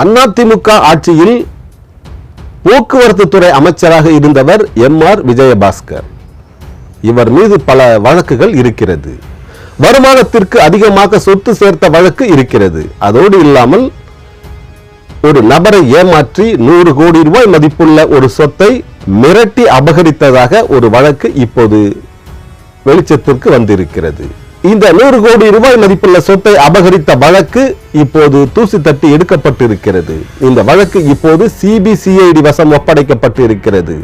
அதிமுக ஆட்சியில் போக்குவரத்து துறை அமைச்சராக இருந்தவர் எம் ஆர் விஜயபாஸ்கர். இவர் மீது பல வழக்குகள் இருக்கிறது. வருமானத்திற்கு அதிகமாக சொத்து சேர்த்த வழக்கு இருக்கிறது. அதோடு இல்லாமல் ஒரு நபரை ஏமாற்றி நூறு கோடி ரூபாய் மதிப்புள்ள ஒரு சொத்தை மிரட்டி அபகரித்ததாக ஒரு வழக்கு இப்போது வெளிச்சத்திற்கு வந்திருக்கிறது. இந்த நூறு கோடி ரூபாய் மதிப்புள்ள சொத்தை அபகரித்த வழக்கு இப்போது தூசி தட்டி எடுக்கப்பட்டிருக்கிறது. இந்த வழக்கு இப்போது சிபிசிஐடி வசம் ஒப்படைக்கப்பட்டிருக்கிறது.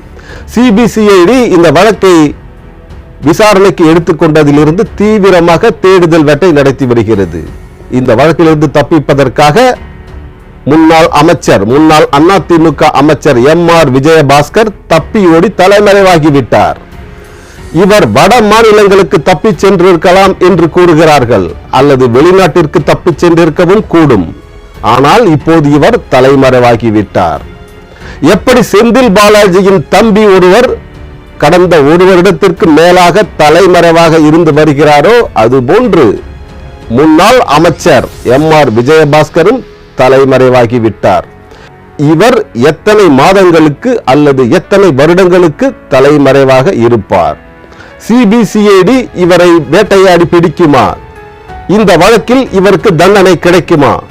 சிபிசிஐடி இந்த வழக்கை விசாரணைக்கு எடுத்துக்கொண்டதிலிருந்து தீவிரமாக தேடுதல் வேட்டை நடத்தி வருகிறது. இந்த வழக்கிலிருந்து தப்பிப்பதற்காக முன்னாள் அமைச்சர் முன்னாள் அதிமுக அமைச்சர் எம் ஆர் விஜயபாஸ்கர் தப்பி ஓடி தலைமறைவாகிவிட்டார் இவர் வட மாநிலங்களுக்கு தப்பிச் சென்றிருக்கலாம் என்று கூறுகிறார்கள். அல்லது வெளிநாட்டிற்கு தப்பிச் சென்றிருக்கவும் கூடும். ஆனால் இப்போது இவர் தலைமறைவாகிவிட்டார். எப்படி செந்தில் பாலாஜியின் தம்பி ஒருவர் கடந்த ஒரு வருடத்திற்கு மேலாக தலைமறைவாக இருந்து வருகிறாரோ அதுபோன்று முன்னாள் அமைச்சர் எம் ஆர் விஜயபாஸ்கரும் தலைமறைவாகி விட்டார் இவர் எத்தனை மாதங்களுக்கு அல்லது எத்தனை வருடங்களுக்கு தலைமறைவாக இருப்பார்? சிபிசிஐடி இவரை வேட்டையாடி பிடிக்குமா? இந்த வழக்கில் இவருக்கு தண்டனை கிடைக்குமா?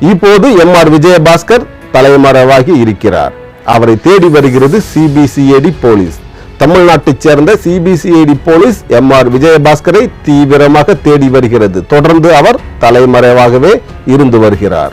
இப்போது எம் ஆர் விஜயபாஸ்கர் தலைமறைவாகி இருக்கிறார். அவரை தேடி வருகிறது சிபிசிஐடி போலீஸ். தமிழ்நாட்டைச் சேர்ந்த சிபிசிஐடி போலீஸ் எம் ஆர் விஜயபாஸ்கரை தீவிரமாக தேடி வருகிறது. தொடர்ந்து அவர் தலைமறைவாகவே இருந்து வருகிறார்.